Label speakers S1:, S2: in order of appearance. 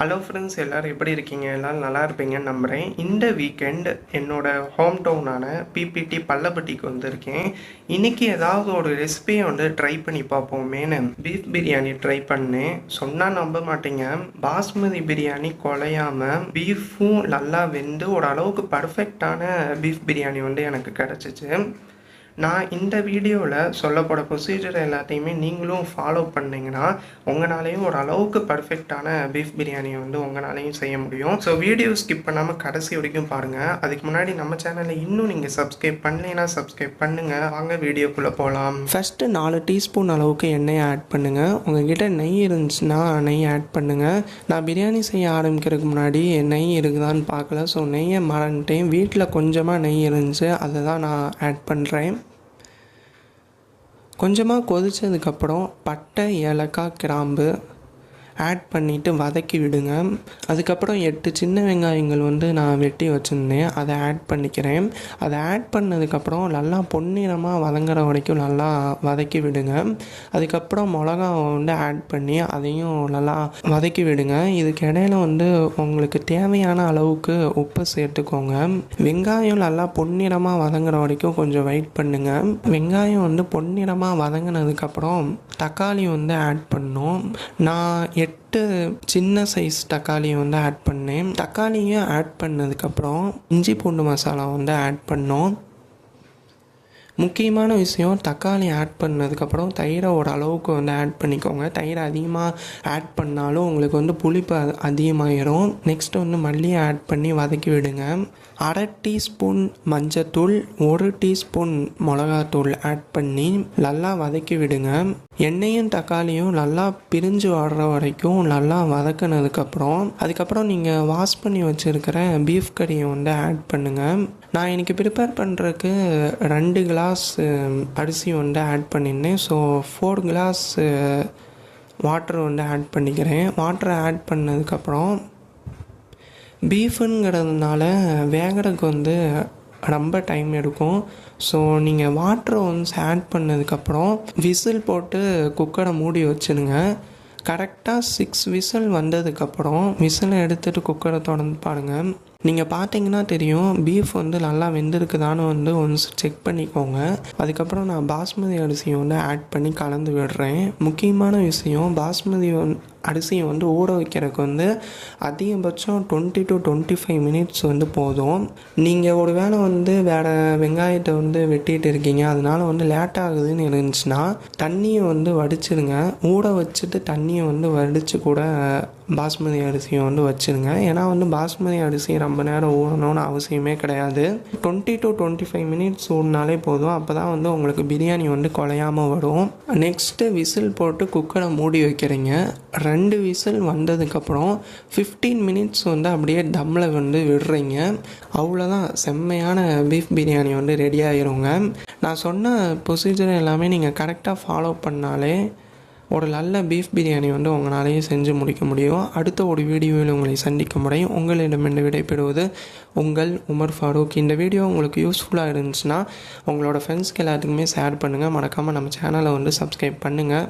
S1: Hello friends எல்லோரும் எப்படி இருக்கீங்க? எல்லோரும் நல்லா இருப்பீங்கன்னு நம்புகிறேன் இந்த வீக்கெண்ட் என்னோட ஹோம் டவுனான பிபிடி பல்லப்பட்டிக்கு வந்திருக்கேன். இன்றைக்கி ஏதாவது ஒரு ரெசிபியை வந்து ட்ரை பண்ணி பார்ப்போமேனு பீஃப் பிரியாணி ட்ரை பண்ணேன். சொன்னால் நம்ப மாட்டீங்க. பாஸ்மதி பிரியாணி குலையாமல் பீஃபும் நல்லா வெந்து ஓரளவுக்கு பர்ஃபெக்டான பீஃப் பிரியாணி வந்து எனக்கு கிடச்சிச்சு. நான் இந்த வீடியோவில் சொல்லப்போகிற ப்ரொசீஜர் எல்லாத்தையுமே நீங்களும் ஃபாலோ பண்ணிங்கன்னா உங்களாலேயும் ஒரு அளவுக்கு பர்ஃபெக்டான பீஃப் பிரியாணியை வந்து உங்களாலேயும் செய்ய முடியும். ஸோ வீடியோ ஸ்கிப் பண்ணாமல் கடைசி வரைக்கும் பாருங்கள் அதுக்கு முன்னாடி நம்ம சேனலில் இன்னும் நீங்கள் சப்ஸ்கிரைப் பண்ணலைன்னா சப்ஸ்கிரைப் பண்ணுங்கள் வாங்க வீடியோக்குள்ளே போகலாம் ஃபஸ்ட்டு நாலு டீஸ்பூன் அளவுக்கு எண்ணெயை ஆட் பண்ணுங்கள் உங்ககிட்ட நெய் இருந்துச்சுன்னா நெய் ஆட் பண்ணுங்கள் நான் பிரியாணி செய்ய ஆரம்பிக்கிறதுக்கு முன்னாடி நெய் இருக்குதான்னு பார்க்கல. ஸோ நெய்யை மறந்துட்டேன். வீட்டில் கொஞ்சமாக நெய் இருந்துச்சு. அதை தான் நான் ஆட் பண்ணுறேன் கொஞ்சமாக கொதித்ததுக்கப்புறம் பட்டை ஏலக்காய் கிராம்பு ஆட் பண்ணிவிட்டு வதக்கி விடுங்க. அதுக்கப்புறம் எட்டு சின்ன வெங்காயங்கள் வந்து நான் வெட்டி வச்சுருந்தேன். அதை ஆட் பண்ணிக்கிறேன். அதை ஆட் பண்ணதுக்கப்புறம் நல்லா பொன்னிறமாக வதங்குற வரைக்கும் நல்லா வதக்கி விடுங்க. அதுக்கப்புறம் மிளகா வந்து ஆட் பண்ணி அதையும் நல்லா வதக்கி விடுங்க. இதுக்கு இடையில வந்து உங்களுக்கு தேவையான அளவுக்கு உப்பு சேர்த்துக்கோங்க. வெங்காயம் நல்லா பொன்னிறமாக வதங்குற வரைக்கும் கொஞ்சம் வெயிட் பண்ணுங்கள் வெங்காயம் வந்து பொன்னிறமாக வதங்கினதுக்கப்புறம் தக்காளி வந்து ஆட் பண்ணும். நான் எட்டு சின்ன சைஸ் தக்காளியை வந்து ஆட் பண்ணேன். தக்காளியும் ஆட் பண்ணதுக்கப்புறம் இஞ்சி பூண்டு மசாலா வந்து ஆட் பண்ணோம். முக்கியமான விஷயம் தக்காளி ஆட் பண்ணதுக்கப்புறம் தயிரை அளவுக்கு வந்து ஆட் பண்ணிக்கோங்க. தயிரை அதிகமாக ஆட் பண்ணாலும் உங்களுக்கு வந்து புளிப்பு அ- அதிகமாயிரும். நெக்ஸ்ட் வந்து மல்லியை ஆட் பண்ணி வதக்கி விடுங்க. அரை டீஸ்பூன் மஞ்சத்தூள் ஒரு டீஸ்பூன் மிளகாத்தூள் ஆட் பண்ணி நல்லா வதக்கி விடுங்க. எண்ணெயும் தக்காளியும் நல்லா பிரிஞ்சு வர்ற வரைக்கும் நல்லா வதக்கினதுக்கப்புறம் அதுக்கப்புறம் நீங்கள் வாஷ் பண்ணி வச்சுருக்கிற பீஃப் கறியை வந்து ஆட் பண்ணுங்கள் நான் இன்றைக்கி ப்ரிப்பேர் பண்ணுறதுக்கு ரெண்டு கிளாஸ் Uh, அரிசி வந்து ஆட் பண்ணியிருந்தேன் ஸோ ஃபோர் கிளாஸ் வாட்டர் வந்து ஆட் பண்ணிக்கிறேன். வாட்டரை ஆட் பண்ணதுக்கப்புறம் பீஃபுங்கிறதுனால வேகிறதுக்கு வந்து ரொம்ப டைம் எடுக்கும். ஸோ நீங்கள் வாட்டரை ஒன்ஸ் ஆட் பண்ணதுக்கப்புறம் விசில் போட்டு குக்கரை மூடி வச்சுடுங்க கரெக்டாக சிக்ஸ் விசில் வந்ததுக்கப்புறம் விசிலை எடுத்துகிட்டு குக்கரை திறந்து பாருங்கள் நீங்கள் பார்த்தீங்கன்னா தெரியும் பீஃப் வந்து நல்லா வெந்திருக்குதான்னு வந்து ஒன்ஸ் செக் பண்ணிக்கோங்க. அதுக்கப்புறம் நான் பாஸ்மதி அரிசியை வந்து ஆட் பண்ணி கலந்து விடுறேன். முக்கியமான விஷயம் பாஸ்மதி அரிசியை வந்து ஊற வைக்கிறதுக்கு வந்து அதிகபட்சம் twenty to twenty five minutes வந்து போதும். நீங்கள் ஒரு வேளை வந்து வேறு வெங்காயத்தை வந்து வெட்டிட்டு இருக்கீங்க அதனால வந்து லேட் ஆகுதுன்னு இருந்துச்சுன்னா தண்ணியை வந்து வடிச்சிடுங்க ஊற வச்சுட்டு தண்ணியை வந்து வடித்து கூட பாஸ்மதி அரிசியை வந்து வச்சுருங்க. ஏன்னா வந்து பாஸ்மதி அரிசி ரொம்ப நேரம் ஊறணும்னு அவசியமே கிடையாது. Twenty to twenty five minutes ஊறினாலே போதும். அப்போ தான் வந்து உங்களுக்கு பிரியாணி வந்து குலையாமல் வரும். நெக்ஸ்ட்டு விசில் போட்டு குக்கரை மூடி வைக்கிறீங்க. ரெண்டு விசில் வந்ததுக்கப்புறம் ஃபிஃப்டீன் மினிட்ஸ் வந்து அப்படியே தம்மில் வந்து விடுறீங்க. அவ்வளோதான் செம்மையான பீஃப் பிரியாணி வந்து ரெடி ஆகிருங்க நான் சொன்ன ப்ரொசீஜர் எல்லாமே நீங்கள் கரெக்டாக ஃபாலோ பண்ணாலே ஒரு நல்ல பீஃப் பிரியாணி வந்து உங்களாலேயே செஞ்சு முடிக்க முடியும். அடுத்த ஒரு வீடியோவில் உங்களை சந்திக்கும் முறை உங்களிடமிருந்து விடைபெறுவது உங்கள் உமர் ஃபாரூக். இந்த வீடியோ உங்களுக்கு யூஸ்ஃபுல்லாக இருந்துச்சுன்னா உங்களோட ஃப்ரெண்ட்ஸ்க்கு எல்லாத்துக்குமே ஷேர் பண்ணுங்கள் மறக்காமல் நம்ம சேனலை வந்து சப்ஸ்கிரைப் பண்ணுங்கள்